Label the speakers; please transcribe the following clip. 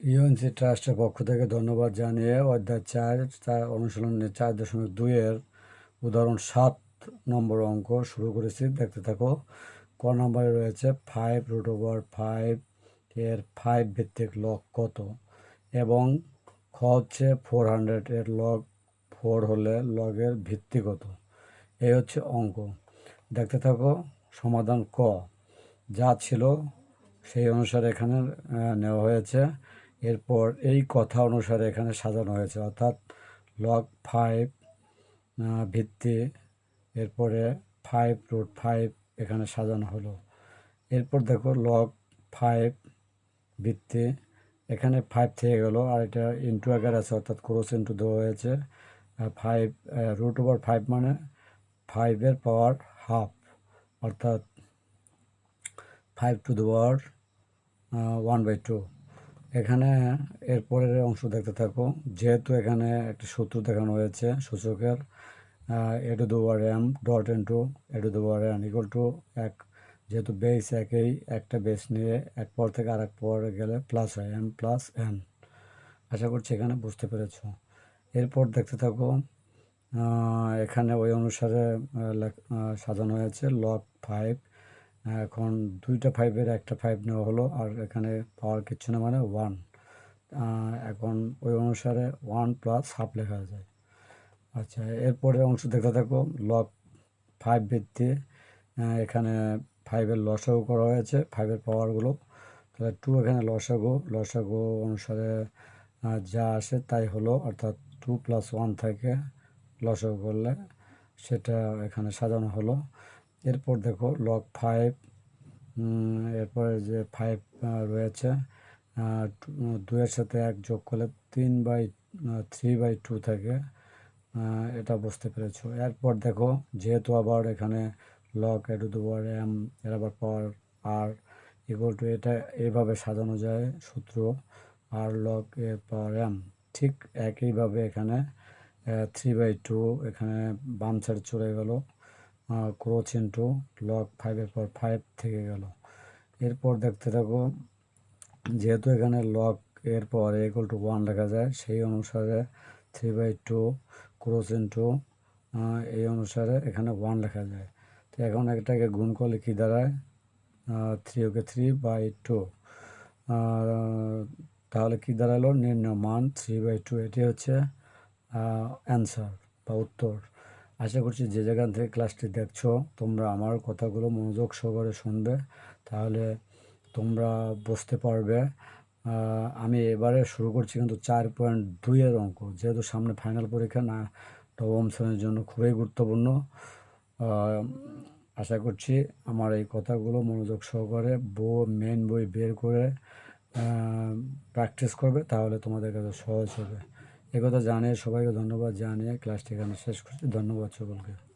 Speaker 1: UNC ট্রাস্টের পক্ষ থেকে ধন্যবাদ জানিয়ে অধ্যায় চার চার অনুশীলনের চার দশমিক দুইয়ের উদাহরণ সাত নম্বর অঙ্ক শুরু করেছি। দেখতে থাকো, ক নম্বরে রয়েছে ফাইভ রুট ওভার ফাইভ এর ফাইভ ভিত্তিক লক কত? এবং খ হচ্ছে ফোর হান্ড্রেড এর লগ ফোর হলে লগের ভিত্তি কত? এই হচ্ছে অঙ্ক। দেখতে থাকো, সমাধান ক। যা ছিল সেই অনুসারে এখানে নেওয়া হয়েছে। এরপর এই কথা অনুসারে এখানে সাজানো হয়েছে। অর্থাৎ লগ ফাইভ ভিত্তি, এরপরে ফাইভ রুট ফাইভ এখানে সাজানো হলো। এরপর দেখো লগ ফাইভ ভিত্তি, এখানে ফাইভ থেকে গেল। আর এটা ইন্টু আকার আছে, অর্থাৎ ক্রোস ইন্টু দেওয়া হয়েছে। ফাইভ রুট ওভার ফাইভ মানে ফাইভের পাওয়ার হাফ অর্থাৎ five to the power one by two এখানে এরপরের অংশ দেখতে থাকো। যেহেতু এখানে একটা সূত্র দেখানো হয়েছে সূচকের a to the m dot into a to the n equal to এক। যেহেতু বেস একই, একটা বেস নিয়ে এক পর থেকে আরেক পর গেলে প্লাস হয় এম প্লাস এন আশা করছি এখানে বুঝতে পেরেছ। এরপর দেখতে থাকো এখানে ওই অনুসারে সাজানো হয়েছে লক ফাইভ এখন দুইটা ফাইভের একটা ফাইভ নেওয়া হলো, আর এখানে পাওয়ার কিচ্ছু না মানে ওয়ান এখন ওই অনুসারে ওয়ান প্লাস হাফ লেখা যায়। আচ্ছা এরপরে অংশ দেখতে থাকো লক ফাইভ ভিত্তি এখানে ফাইভের লসাগু করা হয়েছে ফাইভের পাওয়ারগুলো। তাহলে টু এখানে লসাগু লসাগু অনুসারে যা আসে তাই হলো, অর্থাৎ টু প্লাস ওয়ান থেকে লসাগু করলে সেটা এখানে সাজানো হলো। এরপর দেখো লগ ফাইভ এরপরে যে ফাইভ রয়েছে দুইয়ের সাথে এক যোগ করলে তিন বাই থ্রি বাই টু থাকে এটা বুঝতে পেরেছ। এরপর দেখো যেহেতু আবার এখানে লক এটু দুবার এম এর আবার পাওয়ার আর ইকুয়াল টু এটা এইভাবে সাজানো যায়, সূত্র আর লক এর পাওয়ার এম ঠিক একইভাবে এখানে থ্রি বাই টু এখানে বাম সাইড চলে গেল। ক্রোচ ইন্টু লক ফাইভের পর ফাইভ থেকে গেল। এরপর দেখতে থাকো, যেহেতু এখানে লক এর পর ইকুয়াল টু ওয়ান লেখা যায়, সেই অনুসারে three by two cross into এই অনুসারে এখানে ওয়ান লেখা যায়। তো এখন এটাকে গুণ করলে কী দাঁড়ায়? Three okay three by two তাহলে কী দাঁড়াল? নির্ণয় মান থ্রি বাই টু এটি হচ্ছে অ্যান্সার বা উত্তর। আশা করছি যে যেখান থেকে ক্লাসটি দেখছ, তোমরা আমার কথাগুলো মনোযোগ সহকারে শুনবে, তাহলে তোমরা বুঝতে পারবে। আমি এবারে শুরু করছি কিন্তু চার পয়েন্ট দুইয়ের অঙ্ক, যেহেতু সামনে ফাইনাল পরীক্ষা, না, নবম শ্রেণির জন্য খুবই গুরুত্বপূর্ণ। আশা করছি আমার এই কথাগুলো মনোযোগ সহকারে বই মেন বই বের করে প্র্যাকটিস করবে, তাহলে তোমাদের কাছে সহজ হবে। এ জানে জানিয়ে সবাইকে ধন্যবাদ জানিয়ে ক্লাস এখানে শেষ করছি। ধন্যবাদ সকলকে।